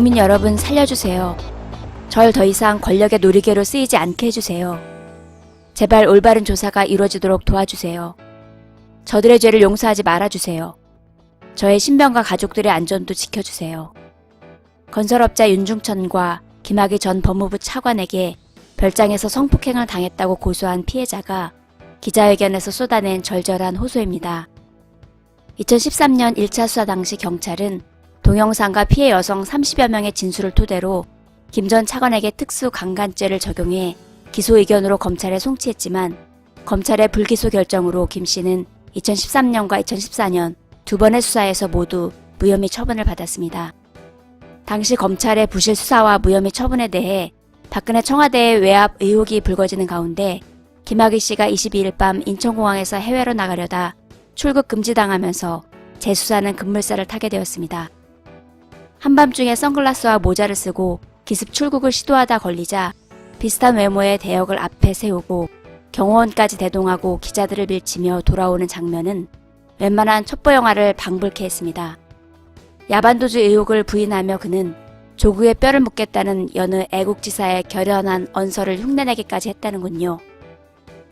국민 여러분 살려주세요. 절 더 이상 권력의 놀이개로 쓰이지 않게 해주세요. 제발 올바른 조사가 이루어지도록 도와주세요. 저들의 죄를 용서하지 말아주세요. 저의 신변과 가족들의 안전도 지켜주세요. 건설업자 윤중천과 김학의 전 법무부 차관에게 별장에서 성폭행을 당했다고 고소한 피해자가 기자회견에서 쏟아낸 절절한 호소입니다. 2013년 1차 수사 당시 경찰은 동영상과 피해 여성 30여 명의 진술을 토대로 김 전 차관에게 특수 강간죄를 적용해 기소 의견으로 검찰에 송치했지만 검찰의 불기소 결정으로 김 씨는 2013년과 2014년 두 번의 수사에서 모두 무혐의 처분을 받았습니다. 당시 검찰의 부실 수사와 무혐의 처분에 대해 박근혜 청와대의 외압 의혹이 불거지는 가운데 김학의 씨가 22일 밤 인천공항에서 해외로 나가려다 출국 금지당하면서 재수사는 급물살을 타게 되었습니다. 한밤중에 선글라스와 모자를 쓰고 기습 출국을 시도하다 걸리자 비슷한 외모의 대역을 앞에 세우고 경호원까지 대동하고 기자들을 밀치며 돌아오는 장면은 웬만한 첩보 영화를 방불케 했습니다. 야반도주 의혹을 부인하며 그는 조국의 뼈를 묻겠다는 여느 애국지사의 결연한 언설을 흉내내기까지 했다는군요.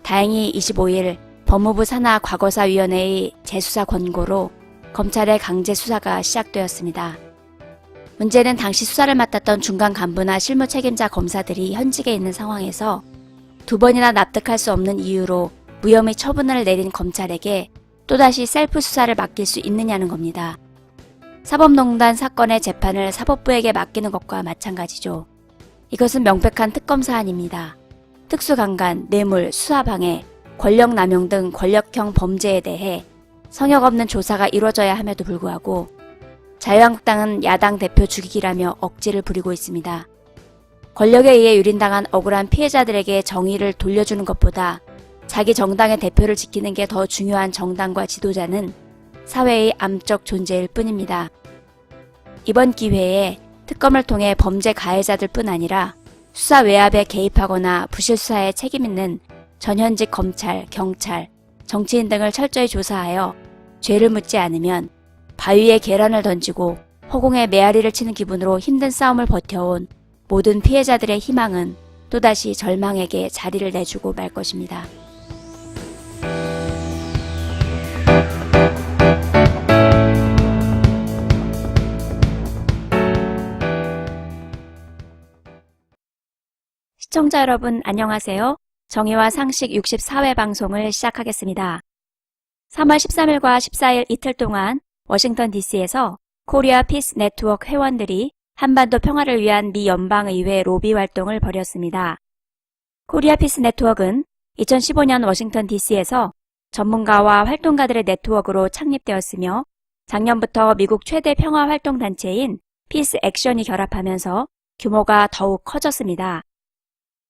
다행히 25일 법무부 산하 과거사위원회의 재수사 권고로 검찰의 강제 수사가 시작되었습니다. 문제는 당시 수사를 맡았던 중간 간부나 실무 책임자 검사들이 현직에 있는 상황에서 두 번이나 납득할 수 없는 이유로 무혐의 처분을 내린 검찰에게 또다시 셀프 수사를 맡길 수 있느냐는 겁니다. 사법농단 사건의 재판을 사법부에게 맡기는 것과 마찬가지죠. 이것은 명백한 특검 사안입니다. 특수강간, 뇌물, 수사방해, 권력남용 등 권력형 범죄에 대해 성역 없는 조사가 이루어져야 함에도 불구하고 자유한국당은 야당 대표 죽이기라며 억지를 부리고 있습니다. 권력에 의해 유린당한 억울한 피해자들에게 정의를 돌려주는 것보다 자기 정당의 대표를 지키는 게 더 중요한 정당과 지도자는 사회의 암적 존재일 뿐입니다. 이번 기회에 특검을 통해 범죄 가해자들 뿐 아니라 수사 외압에 개입하거나 부실 수사에 책임 있는 전현직 검찰, 경찰, 정치인 등을 철저히 조사하여 죄를 묻지 않으면 바위에 계란을 던지고 허공에 메아리를 치는 기분으로 힘든 싸움을 버텨온 모든 피해자들의 희망은 또다시 절망에게 자리를 내주고 말 것입니다. 시청자 여러분 안녕하세요. 정의와 상식 64회 방송을 시작하겠습니다. 3월 13일과 14일 이틀 동안 워싱턴 DC에서 코리아 피스 네트워크 회원들이 한반도 평화를 위한 미 연방의회 로비 활동을 벌였습니다. 코리아 피스 네트워크는 2015년 워싱턴 DC에서 전문가와 활동가들의 네트워크로 창립되었으며 작년부터 미국 최대 평화 활동 단체인 피스 액션이 결합하면서 규모가 더욱 커졌습니다.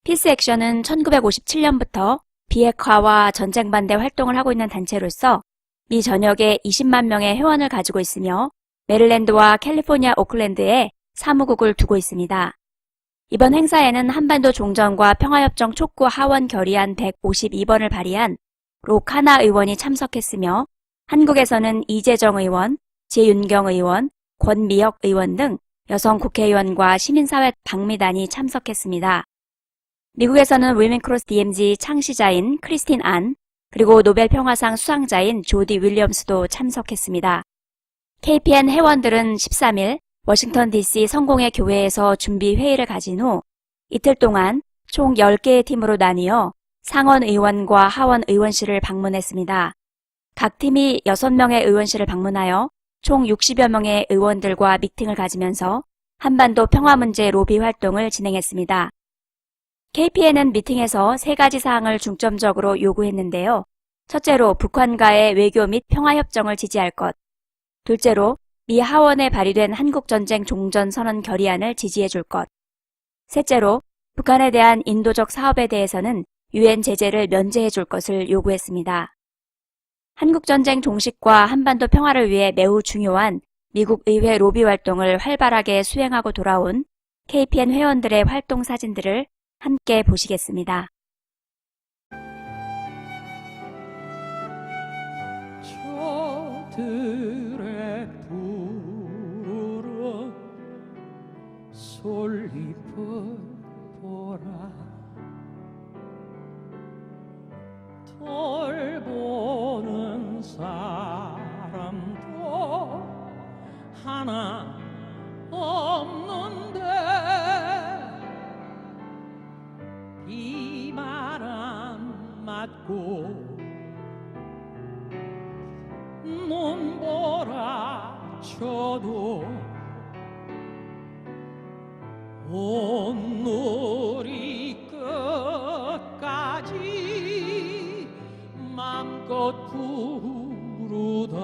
피스 액션은 1957년부터 비핵화와 전쟁 반대 활동을 하고 있는 단체로서 미 전역에 20만 명의 회원을 가지고 있으며 메릴랜드와 캘리포니아 오클랜드에 사무국을 두고 있습니다. 이번 행사에는 한반도 종전과 평화협정 촉구 하원 결의안 152번을 발의한 로카나 의원이 참석했으며 한국에서는 이재정 의원, 재윤경 의원, 권미혁 의원 등 여성 국회의원과 시민사회 방미단이 참석했습니다. 미국에서는 위민크로스 DMZ 창시자인 크리스틴 안, 그리고 노벨 평화상 수상자인 조디 윌리엄스도 참석했습니다. KPN 회원들은 13일 워싱턴 DC 성공의 교회에서 준비 회의를 가진 후 이틀 동안 총 10개의 팀으로 나뉘어 상원 의원과 하원 의원실을 방문했습니다. 각 팀이 6명의 의원실을 방문하여 총 60여 명의 의원들과 미팅을 가지면서 한반도 평화 문제 로비 활동을 진행했습니다. KPN은 미팅에서 세 가지 사항을 중점적으로 요구했는데요. 첫째로 북한과의 외교 및 평화협정을 지지할 것. 둘째로 미 하원에 발의된 한국전쟁 종전 선언 결의안을 지지해 줄 것. 셋째로 북한에 대한 인도적 사업에 대해서는 유엔 제재를 면제해 줄 것을 요구했습니다. 한국전쟁 종식과 한반도 평화를 위해 매우 중요한 미국 의회 로비 활동을 활발하게 수행하고 돌아온 KPN 회원들의 활동 사진들을 함께 보시겠습니다. 돌보는 사람도 하나 없는데 맞고 눈보라 쳐도 온누리 끝까지 맘껏 부르다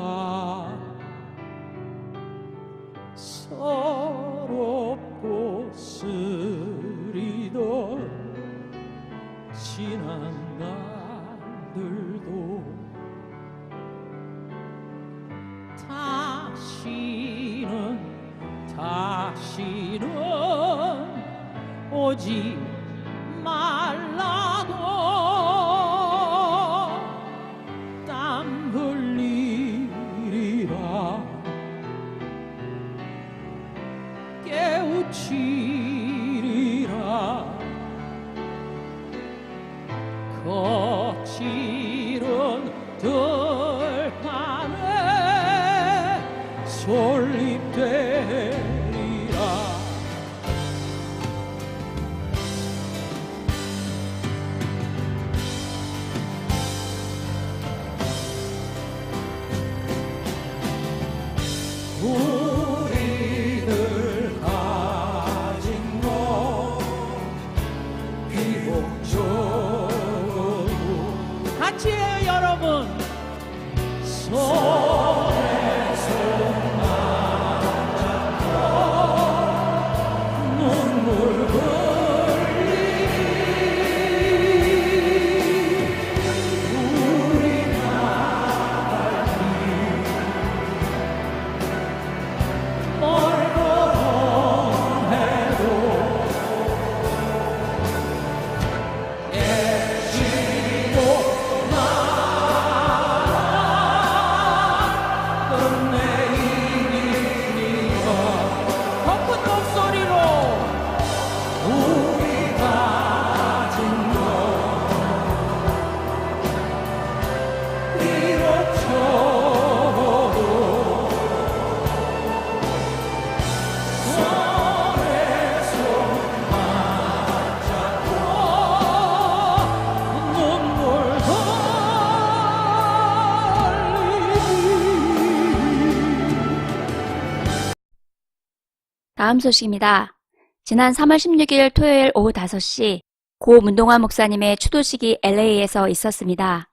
다음 소식입니다. 지난 3월 16일 토요일 오후 5시 고 문동화 목사님의 추도식이 LA에서 있었습니다.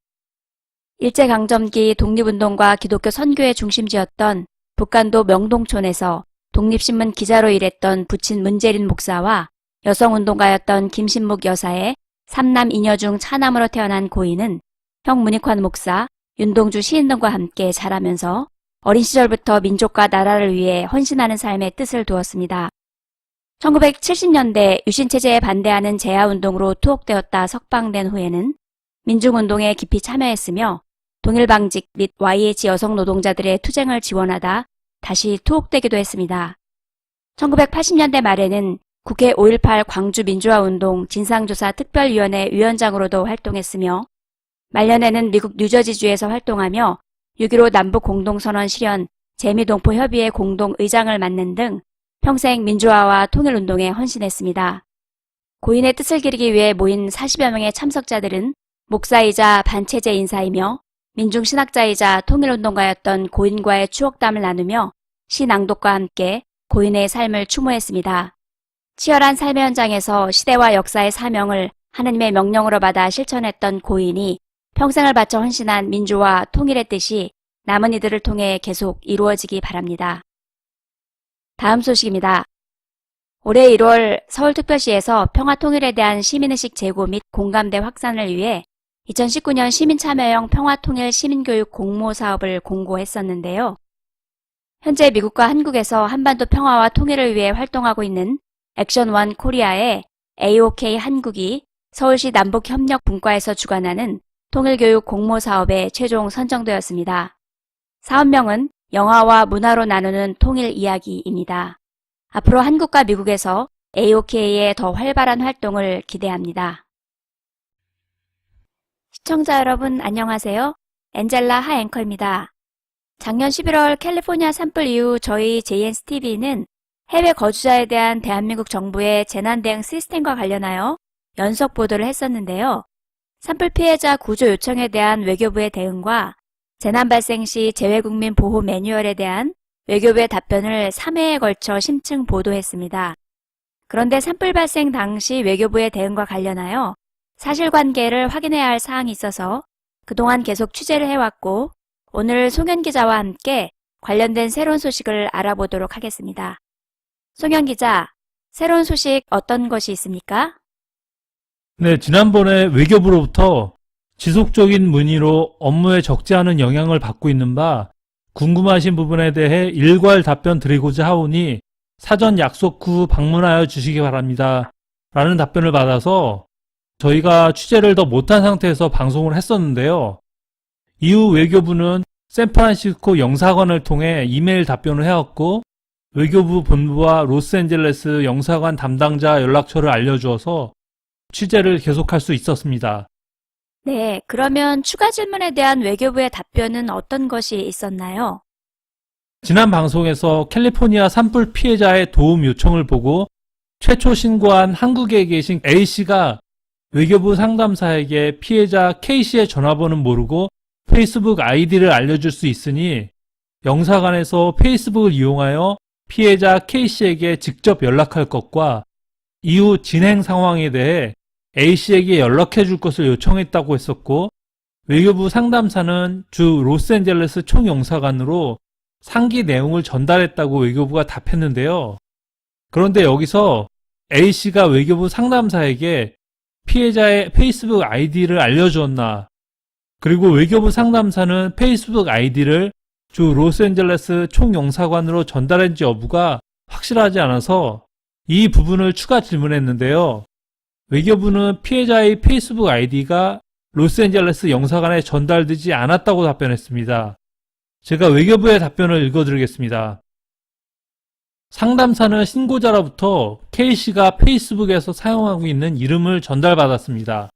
일제강점기 독립운동과 기독교 선교의 중심지였던 북간도 명동촌에서 독립신문 기자로 일했던 부친 문재린 목사와 여성운동가였던 김신묵 여사의 삼남 이녀 중 차남으로 태어난 고인은 형 문익환 목사, 윤동주 시인 등과 함께 자라면서 어린 시절부터 민족과 나라를 위해 헌신하는 삶의 뜻을 두었습니다. 1970년대 유신체제에 반대하는 재야운동으로 투옥되었다 석방된 후에는 민중운동에 깊이 참여했으며 동일방직 및 YH 여성 노동자들의 투쟁을 지원하다 다시 투옥되기도 했습니다. 1980년대 말에는 국회 5.18 광주민주화운동 진상조사 특별위원회 위원장으로도 활동했으며 말년에는 미국 뉴저지주에서 활동하며 6.15 남북 공동선언 실현 재미동포 협의회 공동의장을 맡는 등 평생 민주화와 통일운동에 헌신했습니다. 고인의 뜻을 기리기 위해 모인 40여 명의 참석자들은 목사이자 반체제 인사이며 민중신학자이자 통일운동가였던 고인과의 추억담을 나누며 시 낭독과 함께 고인의 삶을 추모했습니다. 치열한 삶의 현장에서 시대와 역사의 사명을 하느님의 명령으로 받아 실천했던 고인이 평생을 바쳐 헌신한 민주화 통일의 뜻이 남은 이들을 통해 계속 이루어지기 바랍니다. 다음 소식입니다. 올해 1월 서울특별시에서 평화통일에 대한 시민의식 제고 및 공감대 확산을 위해 2019년 시민참여형 평화통일 시민교육 공모 사업을 공고했었는데요. 현재 미국과 한국에서 한반도 평화와 통일을 위해 활동하고 있는 액션원 코리아의 AOK 한국이 서울시 남북협력분과에서 주관하는 통일교육 공모 사업에 최종 선정되었습니다. 사업명은 영화와 문화로 나누는 통일 이야기입니다. 앞으로 한국과 미국에서 AOK의 더 활발한 활동을 기대합니다. 시청자 여러분 안녕하세요. 엔젤라 하 앵커입니다. 작년 11월 캘리포니아 산불 이후 저희 JNSTV는 해외 거주자에 대한 대한민국 정부의 재난대응 시스템과 관련하여 연속 보도를 했었는데요. 산불 피해자 구조 요청에 대한 외교부의 대응과 재난 발생 시 재외국민 보호 매뉴얼에 대한 외교부의 답변을 3회에 걸쳐 심층 보도했습니다. 그런데 산불 발생 당시 외교부의 대응과 관련하여 사실관계를 확인해야 할 사항이 있어서 그동안 계속 취재를 해왔고 오늘 송현 기자와 함께 관련된 새로운 소식을 알아보도록 하겠습니다. 송현 기자, 새로운 소식 어떤 것이 있습니까? 네, 지난번에 외교부로부터 지속적인 문의로 업무에 적지 않은 영향을 받고 있는 바 궁금하신 부분에 대해 일괄 답변 드리고자 하오니 사전 약속 후 방문하여 주시기 바랍니다. 라는 답변을 받아서 저희가 취재를 더 못한 상태에서 방송을 했었는데요. 이후 외교부는 샌프란시스코 영사관을 통해 이메일 답변을 해왔고 외교부 본부와 로스앤젤레스 영사관 담당자 연락처를 알려주어서 취재를 계속할 수 있었습니다. 네, 그러면 추가 질문에 대한 외교부의 답변은 어떤 것이 있었나요? 지난 방송에서 캘리포니아 산불 피해자의 도움 요청을 보고 최초 신고한 한국에 계신 A씨가 외교부 상담사에게 피해자 K씨의 전화번호는 모르고 페이스북 아이디를 알려줄 수 있으니 영사관에서 페이스북을 이용하여 피해자 K씨에게 직접 연락할 것과 이후 진행 상황에 대해 A씨에게 연락해 줄 것을 요청했다고 했었고 외교부 상담사는 주 로스앤젤레스 총영사관으로 상기 내용을 전달했다고 외교부가 답했는데요. 그런데 여기서 A씨가 외교부 상담사에게 피해자의 페이스북 아이디를 알려주었나 그리고 외교부 상담사는 페이스북 아이디를 주 로스앤젤레스 총영사관으로 전달한지 여부가 확실하지 않아서 이 부분을 추가 질문했는데요. 외교부는 피해자의 페이스북 아이디가 로스앤젤레스 영사관에 전달되지 않았다고 답변했습니다. 제가 외교부의 답변을 읽어드리겠습니다. 상담사는 신고자로부터 K씨가 페이스북에서 사용하고 있는 이름을 전달받았습니다.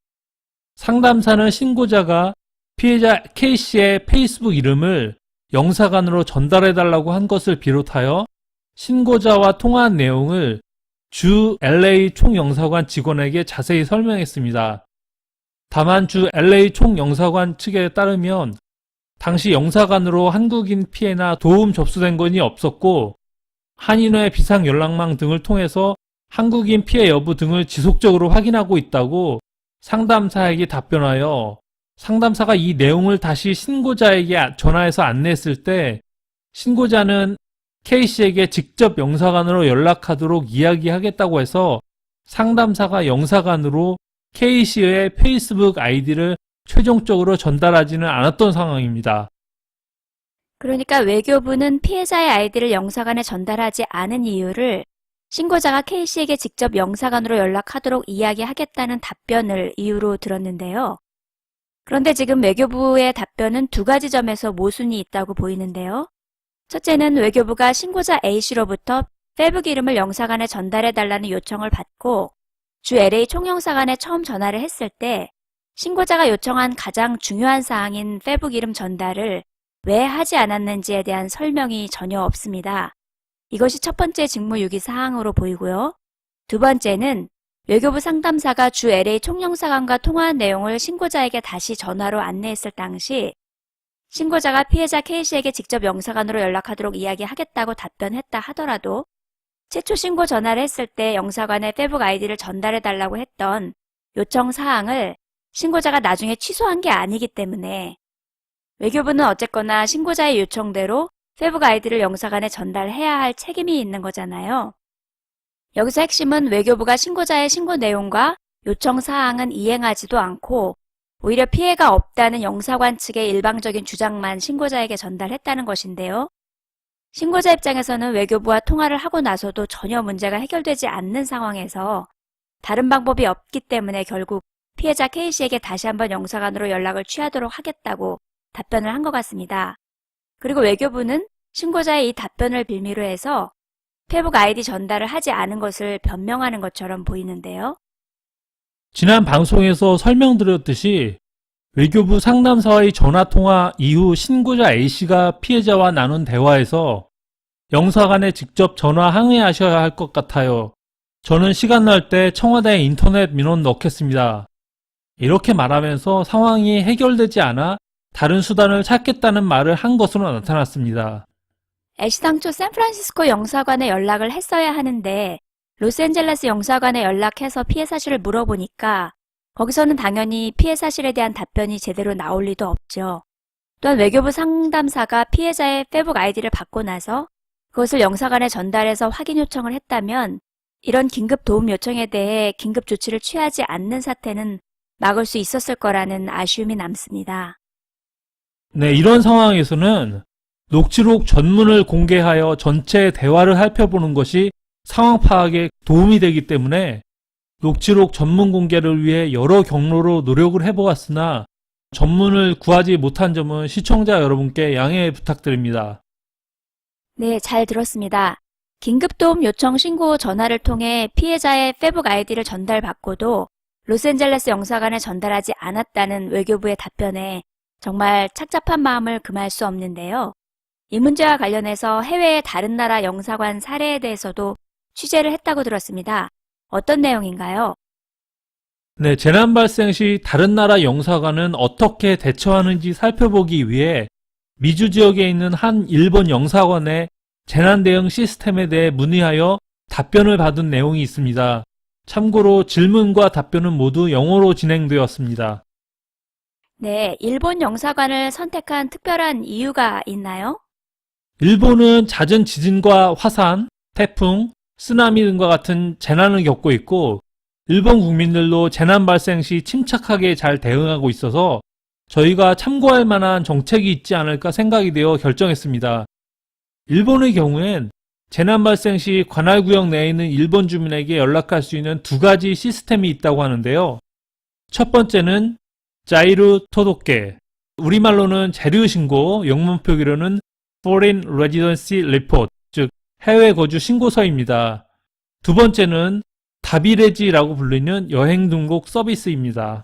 상담사는 신고자가 피해자 K씨의 페이스북 이름을 영사관으로 전달해달라고 한 것을 비롯하여 신고자와 통화한 내용을 주 LA 총영사관 직원에게 자세히 설명했습니다. 다만 주 LA 총영사관 측에 따르면 당시 영사관으로 한국인 피해나 도움 접수된 건이 없었고 한인회 비상 연락망 등을 통해서 한국인 피해 여부 등을 지속적으로 확인하고 있다고 상담사에게 답변하여 상담사가 이 내용을 다시 신고자에게 전화해서 안내했을 때 신고자는 K씨에게 직접 영사관으로 연락하도록 이야기하겠다고 해서 상담사가 영사관으로 K씨의 페이스북 아이디를 최종적으로 전달하지는 않았던 상황입니다. 그러니까 외교부는 피해자의 아이디를 영사관에 전달하지 않은 이유를 신고자가 K씨에게 직접 영사관으로 연락하도록 이야기하겠다는 답변을 이유로 들었는데요. 그런데 지금 외교부의 답변은 두 가지 점에서 모순이 있다고 보이는데요. 첫째는 외교부가 신고자 A씨로부터 페북 이름을 영사관에 전달해달라는 요청을 받고 주 LA 총영사관에 처음 전화를 했을 때 신고자가 요청한 가장 중요한 사항인 페북 이름 전달을 왜 하지 않았는지에 대한 설명이 전혀 없습니다. 이것이 첫 번째 직무유기 사항으로 보이고요. 두 번째는 외교부 상담사가 주 LA 총영사관과 통화한 내용을 신고자에게 다시 전화로 안내했을 당시 신고자가 피해자 K씨에게 직접 영사관으로 연락하도록 이야기하겠다고 답변했다 하더라도 최초 신고 전화를 했을 때 영사관에 페북 아이디를 전달해달라고 했던 요청 사항을 신고자가 나중에 취소한 게 아니기 때문에 외교부는 어쨌거나 신고자의 요청대로 페북 아이디를 영사관에 전달해야 할 책임이 있는 거잖아요. 여기서 핵심은 외교부가 신고자의 신고 내용과 요청 사항은 이행하지도 않고 오히려 피해가 없다는 영사관 측의 일방적인 주장만 신고자에게 전달했다는 것인데요. 신고자 입장에서는 외교부와 통화를 하고 나서도 전혀 문제가 해결되지 않는 상황에서 다른 방법이 없기 때문에 결국 피해자 K씨에게 다시 한번 영사관으로 연락을 취하도록 하겠다고 답변을 한 것 같습니다. 그리고 외교부는 신고자의 이 답변을 빌미로 해서 페북 아이디 전달을 하지 않은 것을 변명하는 것처럼 보이는데요. 지난 방송에서 설명드렸듯이 외교부 상담사와의 전화통화 이후 신고자 A씨가 피해자와 나눈 대화에서 영사관에 직접 전화 항의하셔야 할 것 같아요. 저는 시간 날 때 청와대에 인터넷 민원 넣겠습니다. 이렇게 말하면서 상황이 해결되지 않아 다른 수단을 찾겠다는 말을 한 것으로 나타났습니다. 애시당초 샌프란시스코 영사관에 연락을 했어야 하는데 로스앤젤레스 영사관에 연락해서 피해 사실을 물어보니까 거기서는 당연히 피해 사실에 대한 답변이 제대로 나올 리도 없죠. 또한 외교부 상담사가 피해자의 페북 아이디를 받고 나서 그것을 영사관에 전달해서 확인 요청을 했다면 이런 긴급 도움 요청에 대해 긴급 조치를 취하지 않는 사태는 막을 수 있었을 거라는 아쉬움이 남습니다. 네, 이런 상황에서는 녹취록 전문을 공개하여 전체 대화를 살펴보는 것이 상황 파악에 도움이 되기 때문에 녹취록 전문 공개를 위해 여러 경로로 노력을 해보았으나 전문을 구하지 못한 점은 시청자 여러분께 양해 부탁드립니다. 네, 잘 들었습니다. 긴급도움 요청 신고 전화를 통해 피해자의 페북 아이디를 전달받고도 로스앤젤레스 영사관에 전달하지 않았다는 외교부의 답변에 정말 착잡한 마음을 금할 수 없는데요. 이 문제와 관련해서 해외의 다른 나라 영사관 사례에 대해서도 취재를 했다고 들었습니다. 어떤 내용인가요? 네, 재난 발생 시 다른 나라 영사관은 어떻게 대처하는지 살펴보기 위해 미주 지역에 있는 한 일본 영사관의 재난 대응 시스템에 대해 문의하여 답변을 받은 내용이 있습니다. 참고로 질문과 답변은 모두 영어로 진행되었습니다. 네, 일본 영사관을 선택한 특별한 이유가 있나요? 일본은 잦은 지진과 화산, 태풍, 쓰나미 등과 같은 재난을 겪고 있고 일본 국민들도 재난 발생 시 침착하게 잘 대응하고 있어서 저희가 참고할 만한 정책이 있지 않을까 생각이 되어 결정했습니다. 일본의 경우엔 재난 발생 시 관할 구역 내에 있는 일본 주민에게 연락할 수 있는 두 가지 시스템이 있다고 하는데요. 첫 번째는 자이루 토도케, 우리말로는 재류 신고, 영문 표기로는 Foreign Residency Report, 즉 해외 거주 신고서입니다. 두 번째는 다비레지라고 불리는 여행 등록 서비스입니다.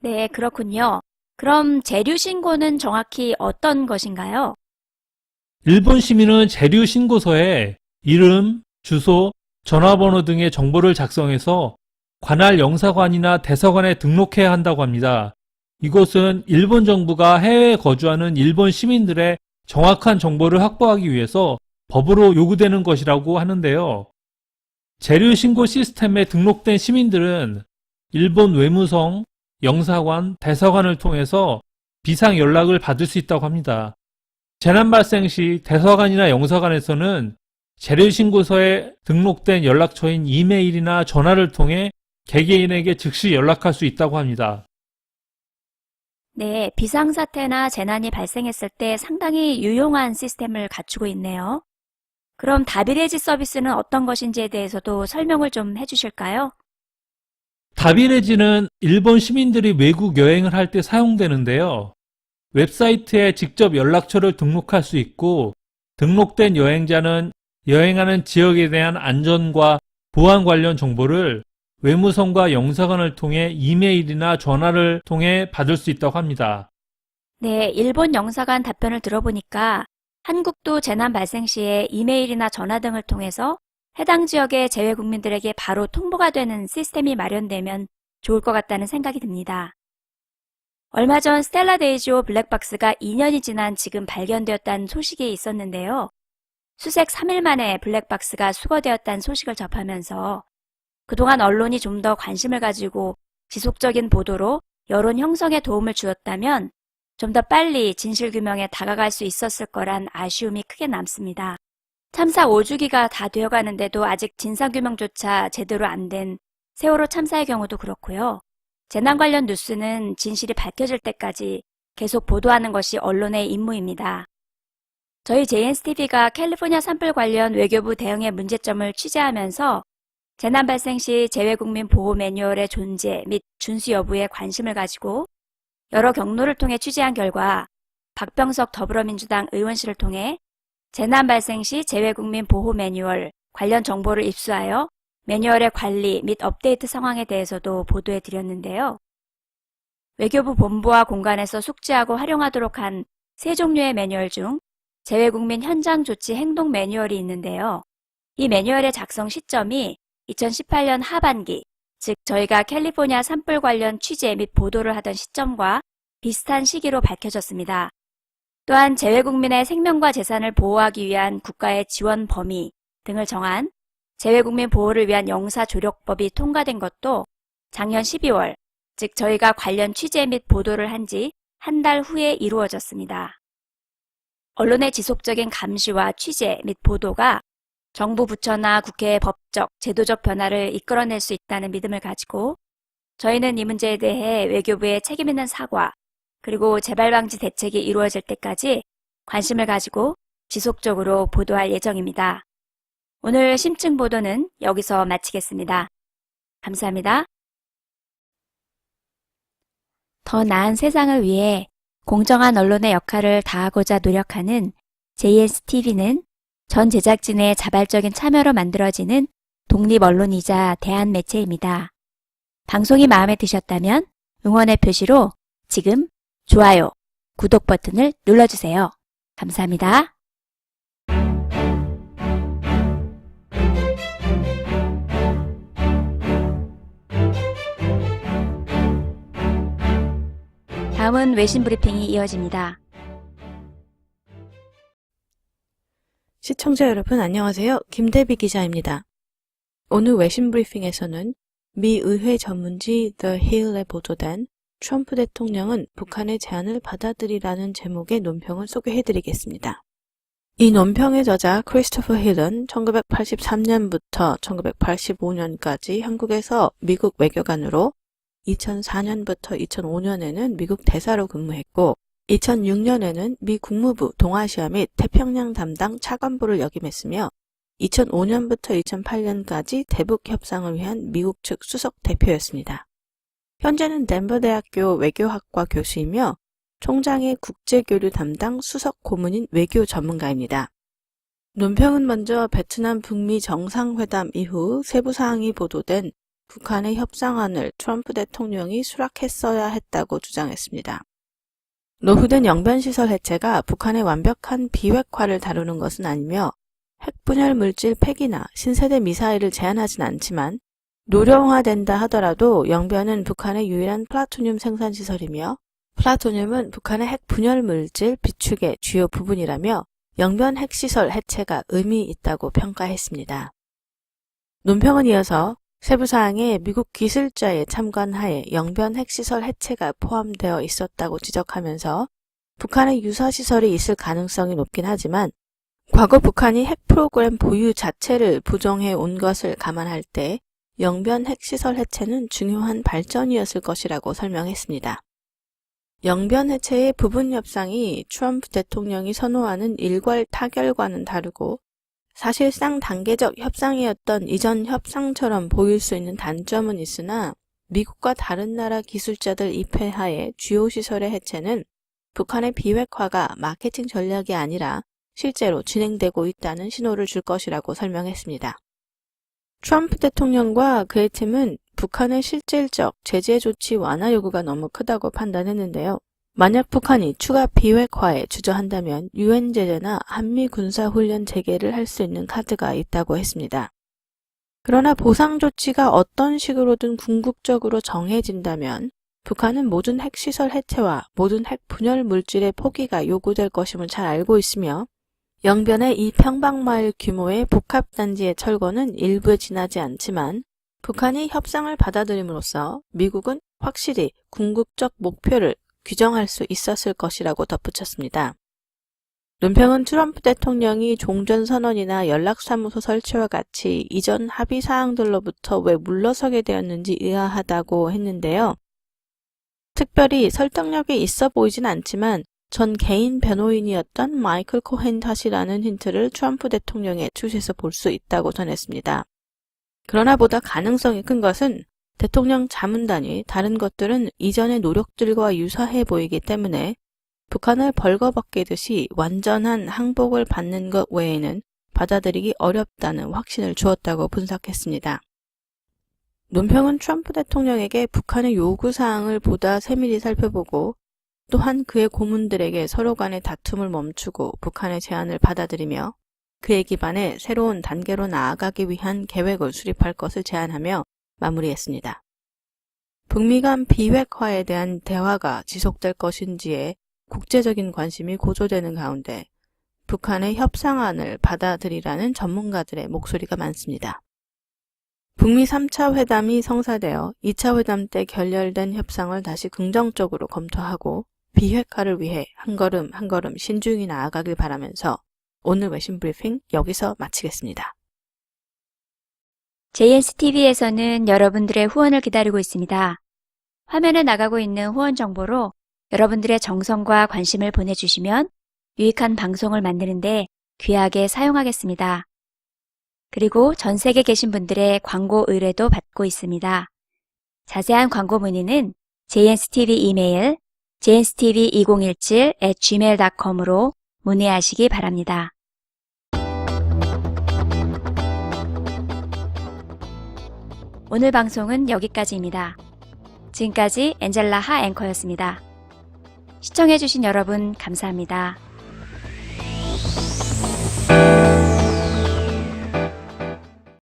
네, 그렇군요. 그럼 재류 신고는 정확히 어떤 것인가요? 일본 시민은 재류 신고서에 이름, 주소, 전화번호 등의 정보를 작성해서 관할 영사관이나 대사관에 등록해야 한다고 합니다. 이것은 일본 정부가 해외에 거주하는 일본 시민들의 정확한 정보를 확보하기 위해서 법으로 요구되는 것이라고 하는데요. 재료 신고 시스템에 등록된 시민들은 일본 외무성, 영사관, 대사관을 통해서 비상 연락을 받을 수 있다고 합니다. 재난 발생 시 대사관이나 영사관에서는 재료 신고서에 등록된 연락처인 이메일이나 전화를 통해 개개인에게 즉시 연락할 수 있다고 합니다. 네, 비상사태나 재난이 발생했을 때 상당히 유용한 시스템을 갖추고 있네요. 그럼 다비레지 서비스는 어떤 것인지에 대해서도 설명을 좀 해주실까요? 다비레지는 일본 시민들이 외국 여행을 할 때 사용되는데요. 웹사이트에 직접 연락처를 등록할 수 있고 등록된 여행자는 여행하는 지역에 대한 안전과 보안 관련 정보를 외무성과 영사관을 통해 이메일이나 전화를 통해 받을 수 있다고 합니다. 네, 일본 영사관 답변을 들어보니까 한국도 재난 발생 시에 이메일이나 전화 등을 통해서 해당 지역의 재외 국민들에게 바로 통보가 되는 시스템이 마련되면 좋을 것 같다는 생각이 듭니다. 얼마 전 스텔라 데이지오 블랙박스가 2년이 지난 지금 발견되었다는 소식이 있었는데요. 수색 3일 만에 블랙박스가 수거되었다는 소식을 접하면서 그동안 언론이 좀 더 관심을 가지고 지속적인 보도로 여론 형성에 도움을 주었다면 좀 더 빨리 진실규명에 다가갈 수 있었을 거란 아쉬움이 크게 남습니다. 참사 5주기가 다 되어가는데도 아직 진상규명조차 제대로 안 된 세월호 참사의 경우도 그렇고요. 재난 관련 뉴스는 진실이 밝혀질 때까지 계속 보도하는 것이 언론의 임무입니다. 저희 JNSTV가 캘리포니아 산불 관련 외교부 대응의 문제점을 취재하면서 재난 발생 시 재외국민 보호 매뉴얼의 존재 및 준수 여부에 관심을 가지고 여러 경로를 통해 취재한 결과 박병석 더불어민주당 의원실을 통해 재난 발생 시 재외국민 보호 매뉴얼 관련 정보를 입수하여 매뉴얼의 관리 및 업데이트 상황에 대해서도 보도해 드렸는데요. 외교부 본부와 공간에서 숙지하고 활용하도록 한 세 종류의 매뉴얼 중 재외국민 현장 조치 행동 매뉴얼이 있는데요. 이 매뉴얼의 작성 시점이 2018년 하반기, 즉 저희가 캘리포니아 산불 관련 취재 및 보도를 하던 시점과 비슷한 시기로 밝혀졌습니다. 또한 재외국민의 생명과 재산을 보호하기 위한 국가의 지원 범위 등을 정한 재외국민 보호를 위한 영사조력법이 통과된 것도 작년 12월, 즉 저희가 관련 취재 및 보도를 한 지 한 달 후에 이루어졌습니다. 언론의 지속적인 감시와 취재 및 보도가 정부 부처나 국회의 법적, 제도적 변화를 이끌어낼 수 있다는 믿음을 가지고 저희는 이 문제에 대해 외교부의 책임 있는 사과, 그리고 재발 방지 대책이 이루어질 때까지 관심을 가지고 지속적으로 보도할 예정입니다. 오늘 심층 보도는 여기서 마치겠습니다. 감사합니다. 더 나은 세상을 위해 공정한 언론의 역할을 다하고자 노력하는 JSTV는 전 제작진의 자발적인 참여로 만들어지는 독립 언론이자 대한 매체입니다. 방송이 마음에 드셨다면 응원의 표시로 지금 좋아요, 구독 버튼을 눌러주세요. 감사합니다. 다음은 외신 브리핑이 이어집니다. 시청자 여러분 안녕하세요. 김대비 기자입니다. 오늘 외신 브리핑에서는 미 의회 전문지 The Hill에 보도된 트럼프 대통령은 북한의 제안을 받아들이라는 제목의 논평을 소개해드리겠습니다. 이 논평의 저자 크리스토퍼 힐은 1983년부터 1985년까지 한국에서 미국 외교관으로 2004년부터 2005년에는 미국 대사로 근무했고 2006년에는 미 국무부 동아시아 및 태평양 담당 차관보를 역임했으며 2005년부터 2008년까지 대북 협상을 위한 미국 측 수석 대표였습니다. 현재는 덴버 대학교 외교학과 교수이며 총장의 국제교류 담당 수석 고문인 외교 전문가입니다. 논평은 먼저 베트남 북미 정상회담 이후 세부 사항이 보도된 북한의 협상안을 트럼프 대통령이 수락했어야 했다고 주장했습니다. 노후된 영변시설 해체가 북한의 완벽한 비핵화를 다루는 것은 아니며 핵분열 물질 폐기나 신세대 미사일을 제한하진 않지만 노령화된다 하더라도 영변은 북한의 유일한 플라토늄 생산시설이며 플라토늄은 북한의 핵 분열 물질 비축의 주요 부분이라며 영변 핵시설 해체가 의미 있다고 평가했습니다. 논평은 이어서 세부사항에 미국 기술자의 참관하에 영변 핵시설 해체가 포함되어 있었다고 지적하면서 북한의 유사시설이 있을 가능성이 높긴 하지만 과거 북한이 핵 프로그램 보유 자체를 부정해 온 것을 감안할 때 영변 핵시설 해체는 중요한 발전이었을 것이라고 설명했습니다. 영변 해체의 부분 협상이 트럼프 대통령이 선호하는 일괄 타결과는 다르고 사실상 단계적 협상이었던 이전 협상처럼 보일 수 있는 단점은 있으나 미국과 다른 나라 기술자들 입회하에 주요 시설의 해체는 북한의 비핵화가 마케팅 전략이 아니라 실제로 진행되고 있다는 신호를 줄 것이라고 설명했습니다. 트럼프 대통령과 그의 팀은 북한의 실질적 제재 조치 완화 요구가 너무 크다고 판단했는데요. 만약 북한이 추가 비핵화에 주저한다면 유엔 제재나 한미 군사 훈련 재개를 할 수 있는 카드가 있다고 했습니다. 그러나 보상 조치가 어떤 식으로든 궁극적으로 정해진다면 북한은 모든 핵시설 해체와 모든 핵 분열 물질의 포기가 요구될 것임을 잘 알고 있으며 영변의 이 평방마일 규모의 복합단지의 철거는 일부에 지나지 않지만 북한이 협상을 받아들임으로써 미국은 확실히 궁극적 목표를 규정할 수 있었을 것이라고 덧붙였습니다. 논평은 트럼프 대통령이 종전선언이나 연락사무소 설치와 같이 이전 합의 사항들로부터 왜 물러서게 되었는지 의아하다고 했는데요. 특별히 설득력이 있어 보이진 않지만 전 개인 변호인이었던 마이클 코헨 탓이라는 힌트를 트럼프 대통령의 투시에서 볼 수 있다고 전했습니다. 그러나 보다 가능성이 큰 것은 대통령 자문단이 다른 것들은 이전의 노력들과 유사해 보이기 때문에 북한을 벌거벗기듯이 완전한 항복을 받는 것 외에는 받아들이기 어렵다는 확신을 주었다고 분석했습니다. 논평은 트럼프 대통령에게 북한의 요구사항을 보다 세밀히 살펴보고 또한 그의 고문들에게 서로 간의 다툼을 멈추고 북한의 제안을 받아들이며 그에 기반해 새로운 단계로 나아가기 위한 계획을 수립할 것을 제안하며 마무리했습니다. 북미 간 비핵화에 대한 대화가 지속될 것인지에 국제적인 관심이 고조되는 가운데 북한의 협상안을 받아들이라는 전문가들의 목소리가 많습니다. 북미 3차 회담이 성사되어 2차 회담 때 결렬된 협상을 다시 긍정적으로 검토하고 비핵화를 위해 한 걸음 한 걸음 신중히 나아가길 바라면서 오늘 외신 브리핑 여기서 마치겠습니다. JNCTV에서는 여러분들의 후원을 기다리고 있습니다. 화면에 나가고 있는 후원 정보로 여러분들의 정성과 관심을 보내주시면 유익한 방송을 만드는데 귀하게 사용하겠습니다. 그리고 전 세계 계신 분들의 광고 의뢰도 받고 있습니다. 자세한 광고 문의는 JNCTV 이메일 jnstv2017-gmail.com으로 문의하시기 바랍니다. 오늘 방송은 여기까지입니다. 지금까지 엔젤라 하 앵커였습니다. 시청해주신 여러분 감사합니다.